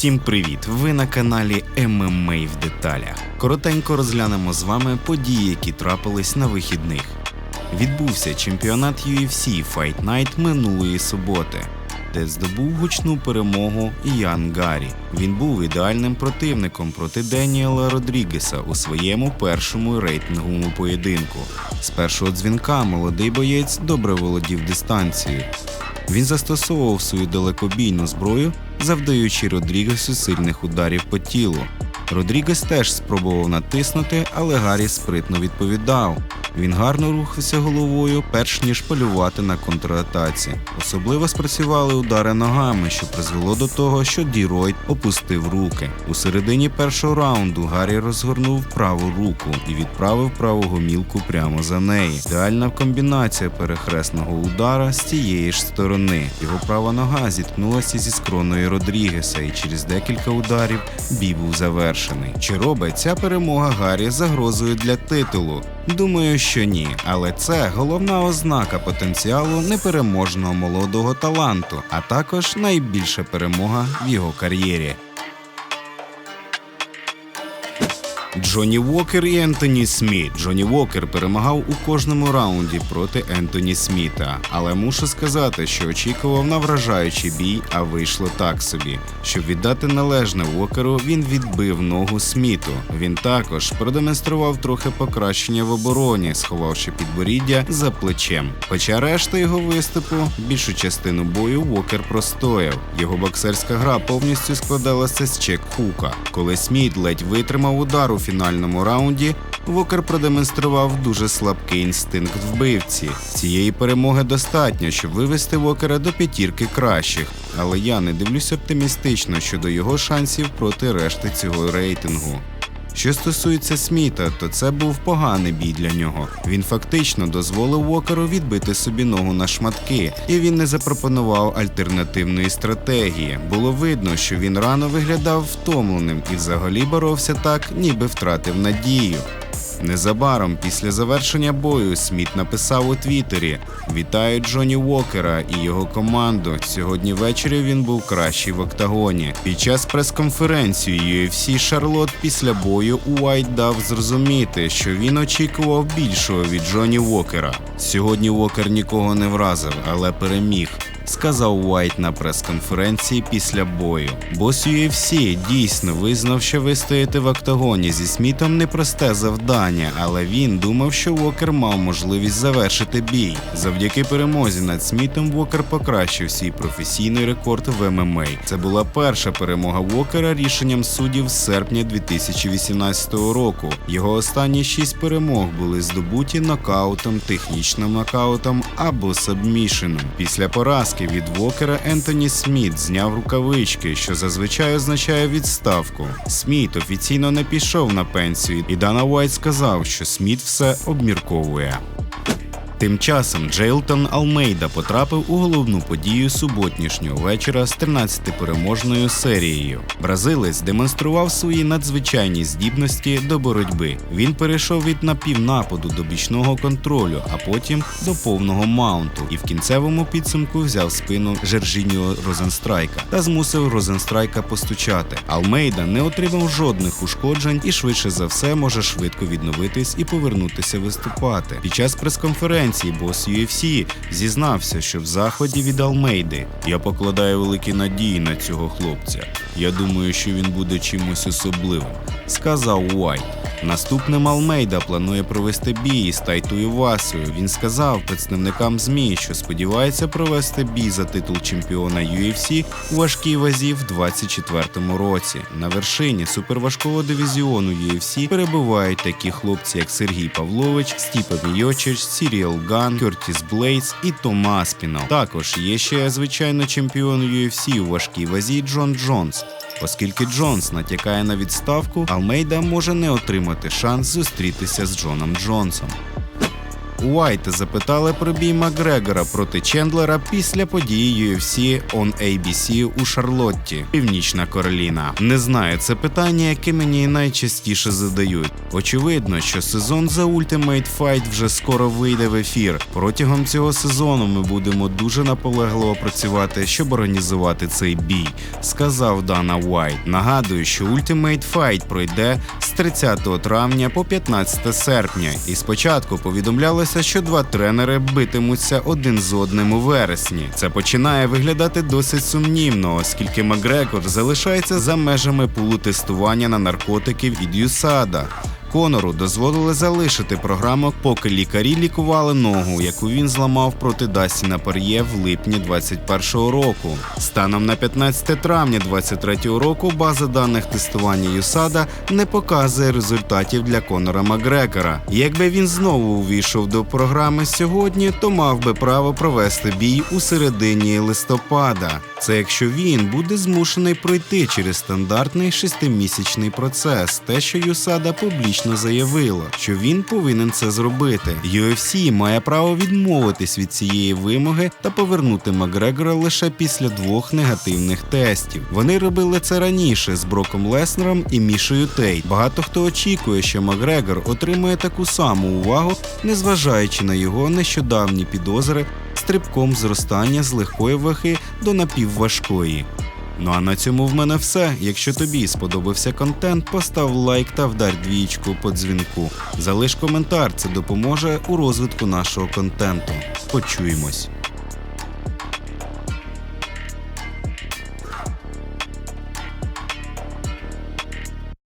Усім привіт! Ви на каналі MMA в деталях. Коротенько розглянемо з вами події, які трапились на вихідних. Відбувся чемпіонат UFC Fight Night минулої суботи, де здобув гучну перемогу Ян Гаррі. Він був ідеальним противником проти Деніела Родрігеса у своєму першому рейтинговому поєдинку. З першого дзвінка молодий боєць добре володів дистанцією. Він застосовував свою далекобійну зброю, завдаючи Родрігесу сильних ударів по тілу. Родрігес теж спробував натиснути, але Гаррі спритно відповідав. Він гарно рухався головою, перш ніж полювати на контратаці. Особливо спрацювали удари ногами, що призвело до того, що Діройд опустив руки. У середині першого раунду Гаррі розгорнув праву руку і відправив праву гомілку прямо за неї. Ідеальна комбінація перехресного удара з тієї ж сторони. Його права нога зіткнулася зі скроною Родрігеса, і через декілька ударів бій був завершений. Чи робить ця перемога Гаррі загрозою для титулу? Думаю, що ні, але це головна ознака потенціалу непереможного молодого таланту, а також найбільша перемога в його кар'єрі. Джонні Уокер і Ентоні Сміт. Джонні Уокер перемагав у кожному раунді проти Ентоні Сміта, але мушу сказати, що очікував на вражаючий бій, а вийшло так собі. Щоб віддати належне Уокеру, він відбив ногу Сміту. Він також продемонстрував трохи покращення в обороні, сховавши підборіддя за плечем. Хоча решта його виступу, більшу частину бою Уокер простояв. Його боксерська гра повністю складалася з чек-хука. Коли Сміт ледь витримав удар у фінальному раунді, Вокер продемонстрував дуже слабкий інстинкт вбивці. Цієї перемоги достатньо, щоб вивести Вокера до п'ятірки кращих, але я не дивлюсь оптимістично щодо його шансів проти решти цього рейтингу. Що стосується Сміта, то це був поганий бій для нього. Він фактично дозволив Вокеру відбити собі ногу на шматки, і він не запропонував альтернативної стратегії. Було видно, що він рано виглядав втомленим і взагалі боровся так, ніби втратив надію. Незабаром після завершення бою Сміт написав у Твіттері: Вітаю Джоні Уокера і його команду. Сьогодні ввечері він був кращий в октагоні. Під час прес-конференції UFC Шарлот після бою Уайт дав зрозуміти, що він очікував більшого від Джоні Уокера. Сьогодні Уокер нікого не вразив, але переміг. Сказав Уайт на прес-конференції після бою. Бос UFC дійсно визнав, що вистояти в октагоні зі Смітом непросте завдання, але він думав, що Вокер мав можливість завершити бій. Завдяки перемозі над Смітом Вокер покращив свій професійний рекорд в ММА. Це була перша перемога Вокера рішенням суддів з серпня 2018 року. Його останні шість перемог були здобуті нокаутом, технічним нокаутом або сабмішеном. Після поразки від Вокера Ентоні Сміт зняв рукавички, що зазвичай означає відставку. Сміт офіційно не пішов на пенсію, і Дана Уайт сказав, що Сміт все обмірковує. Тим часом Джейлтон Алмейда потрапив у головну подію суботнішнього вечора з 13-переможною серією. Бразилець демонстрував свої надзвичайні здібності до боротьби. Він перейшов від напівнападу до бічного контролю, а потім до повного маунту, і в кінцевому підсумку взяв спину Жержіньо Розенстрайка та змусив Розенстрайка постучати. Алмейда не отримав жодних ушкоджень і швидше за все може швидко відновитись і повернутися виступати. Під час прес-конференції бос UFC зізнався, що в заході від Алмейди я покладаю великі надії на цього хлопця. Я думаю, що він буде чимось особливим, сказав Уайт. Наступним Алмейда планує провести бій із Тайту Івасою. Він сказав представникам ЗМІ, що сподівається провести бій за титул чемпіона UFC у важкій вазі в 24-му році. На вершині суперважкого дивізіону UFC перебувають такі хлопці, як Сергій Павлович, Стіпа Мійочич, Сіріал Ган, Кертіс Блейдс і Тома Аспінал. Також є ще звичайно чемпіон UFC у важкій вазі Джон Джонс. Оскільки Джонс натякає на відставку, Алмейда може не отримати шанс зустрітися з Джоном Джонсом. У Уайта запитали про бій Макгрегора проти Чендлера після події UFC on ABC у Шарлотті, Північна Кароліна. Не знаю, це питання, яке мені найчастіше задають. Очевидно, що сезон за Ultimate Fight вже скоро вийде в ефір. Протягом цього сезону ми будемо дуже наполегливо працювати, щоб організувати цей бій, сказав Дана Уайт. Нагадую, що Ultimate Fight пройде з 30 травня по 15 серпня, і спочатку повідомлялося, що два тренери битимуться один з одним у вересні. Це починає виглядати досить сумнівно, оскільки Макгрегор залишається за межами пулу тестування на наркотиків від ЮСАДА. Конору дозволили залишити програму, поки лікарі лікували ногу, яку він зламав проти Дастіна Пар'є в липні 21-го року. Станом на 15 травня 23-го року база даних тестування ЮСАДА не показує результатів для Конора Макгрегора. Якби він знову увійшов до програми сьогодні, то мав би право провести бій у середині листопада. Це якщо він буде змушений пройти через стандартний шестимісячний процес, те, що ЮСАДА публічно заявила, що він повинен це зробити. UFC має право відмовитись від цієї вимоги та повернути Макгрегора лише після двох негативних тестів. Вони робили це раніше з Броком Леснером і Мішою Тейт. Багато хто очікує, що Макгрегор отримає таку саму увагу, незважаючи на його нещодавні підозри стрибком зростання з легкої ваги до напівважкої. Ну а на цьому в мене все. Якщо тобі сподобався контент, постав лайк та вдар двічку по дзвінку. Залиш коментар, це допоможе у розвитку нашого контенту. Почуємось.